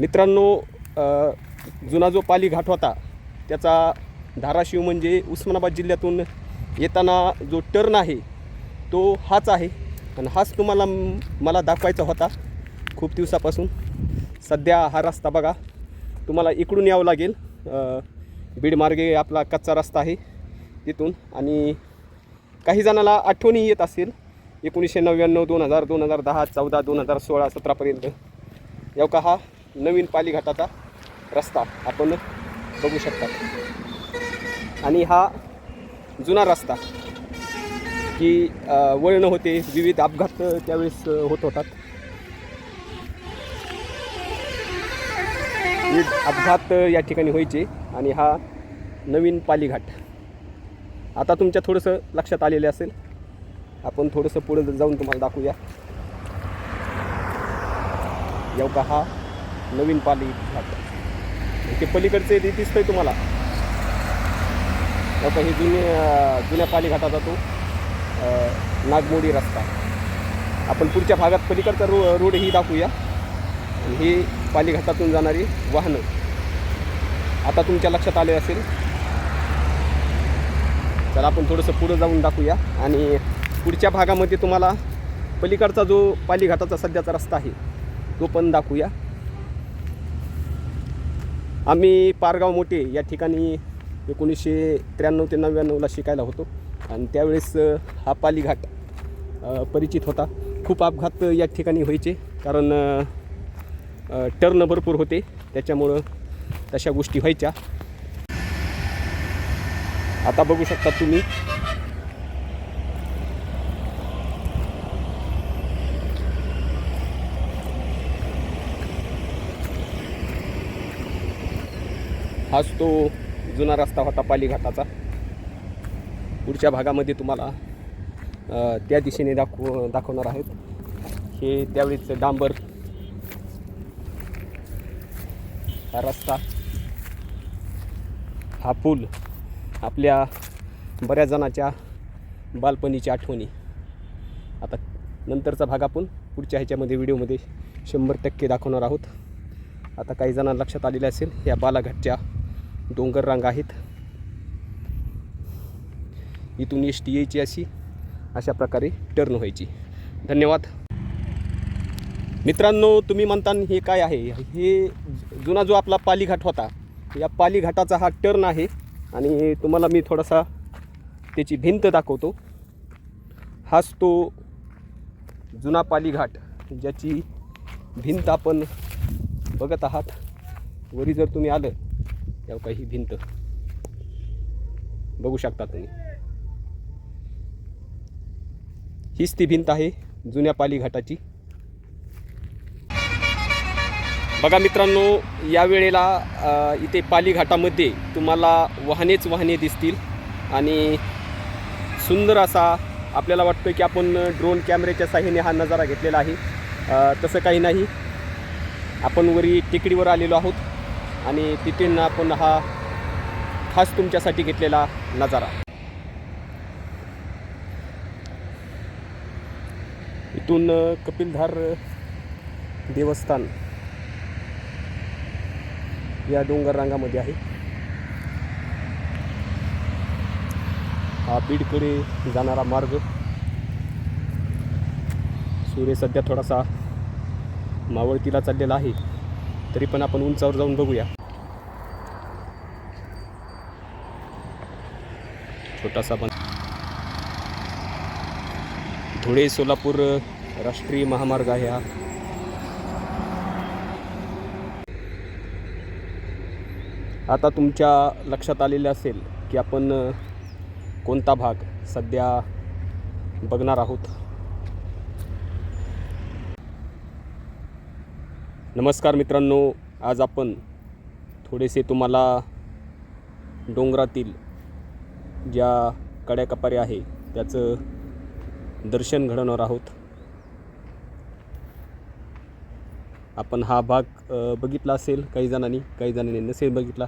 मित्रांनो जुना जो पाली घाट होता त्याचा धाराशिव म्हणजे उस्मानाबाद जिल्ह्यातून येताना जो टर्न आहे तो हाच आहे. आणि हाच तुम्हाला मला दाखवायचा होता खूप दिवसापासून. सध्या हा रस्ता बघा तुम्हाला इकडून यावं लागेल. बीडमार्गे आपला कच्चा रस्ता आहे तिथून. आणि काही जणाला आठवणी येत असेल एकोणीसशे नव्याण्णव दोन हजार दोन हजार दहा चौदा दोन हजार सोळा सतरापर्यंत. याव का हा? नवीन पालीघाटाचा रस्ता आपण बघू शकता. आणि हा जुना रस्ता की वळणं होते विविध अपघात त्यावेळेस होत होतात. विविध अपघात या ठिकाणी व्हायचे आणि हा नवीन पालीघाट आता तुमच्या थोडंसं लक्षात आलेलं असेल आपण थोडंसं पुढे जाऊन तुम्हाला दाखवूया. येऊ का हा? नवीन पाली घाट म्हणजे ते पलीकडचे ते दिसतंय तुम्हाला आता हे जुने जुन्या पालीघाटाचा तो नागमोडी रस्ता. आपण पुढच्या भागात पलीकडचा रो रोडही दाखवूया. आणि ही पालीघाटातून जाणारी वाहनं. आता तुमच्या लक्षात आले असेल. तर आपण थोडंसं पुढं जाऊन दाखवूया. आणि पुढच्या भागामध्ये तुम्हाला पलीकडचा जो पालीघाटाचा सध्याचा रस्ता आहे तो पण दाखवूया. आम्ही पारगाव मोठे या ठिकाणी एकोणीसशे त्र्याण्णव ते नव्याण्णवला शिकायला होतो. आणि त्यावेळेस हा पालीघाट परिचित होता. खूप अपघात या ठिकाणी व्हायचे. कारण टर्न भरपूर होते. त्याच्यामुळं तशा गोष्टी व्हायच्या. आता बघू शकता तुम्ही हाच तो जुना रस्ता होता पालीघाटाचा. पुढच्या भागामध्ये तुम्हाला त्या दिशेने दाखव दाखवणार आहेत. हे त्यावेळीच डांबर हा रस्ता. हा पूल आपल्या बऱ्याच जणाच्या बालपणीच्या आठवणी. आता नंतरचा भाग आपण पुढच्या ह्याच्यामध्ये व्हिडिओमध्ये शंभर टक्के दाखवणार आहोत. आता काही जणांना लक्षात आलेलं असेल या बालाघाटच्या डोंगर रांग आहेत. इथून एस टी यायची अशी अशा प्रकारे टर्न व्हायची. धन्यवाद. मित्रांनो तुम्ही म्हणता हे काय आहे? हे जुना जो आपला पालीघाट होता या पालीघाटाचा हा टर्न आहे आणि तुम्हाला मी थोडासा त्याची भिंत दाखवतो. हाच तो जुना पालीघाट ज्याची भिंत आपण बघत आहात. वरी जर तुम्ही आलं या काही भिंत. बघू शकता तुम्ही. हीच ती भिंत आहे जुन्या पालीघाटाची बघा मित्रांनो या वेळेला इथे पालीघाटामध्ये तुम्हाला वाहनेच वाहने दिसतील आणि सुंदर असा आपल्याला वाटतं की आपण ड्रोन कॅमेऱ्याच्या साह्याने हा नजारा घेतलेला आहे. तसं काही नाही. आपण वरी टेकडीवर आलेलो आहोत. आणि तिथून आपण हा खास तुमच्यासाठी घेतलेला नजारा. इथून कपिलधार देवस्थान या डोंगर रांगामध्ये आहे. हा बीडकडे जाणारा मार्ग. सूर्य सध्या थोडासा मावळतीला चाललेला आहे. तरी पण आपण उंचावर जाऊन बघूया. छोटासा पण. धुळे सोलापूर राष्ट्रीय महामार्ग आहे हा. आता तुमच्या लक्षात आलेलं असेल की आपण कोणता भाग सध्या बघणार आहोत? नमस्कार मित्रांनो आज आपण थोडेसे तुम्हाला डोंगरातील ज्या कड्याकपाऱ्या आहे त्याचं दर्शन घडवणार आहोत. आपण हा भाग बघितला असेल काही जणांनी काही जणांनी नसेल बघितला.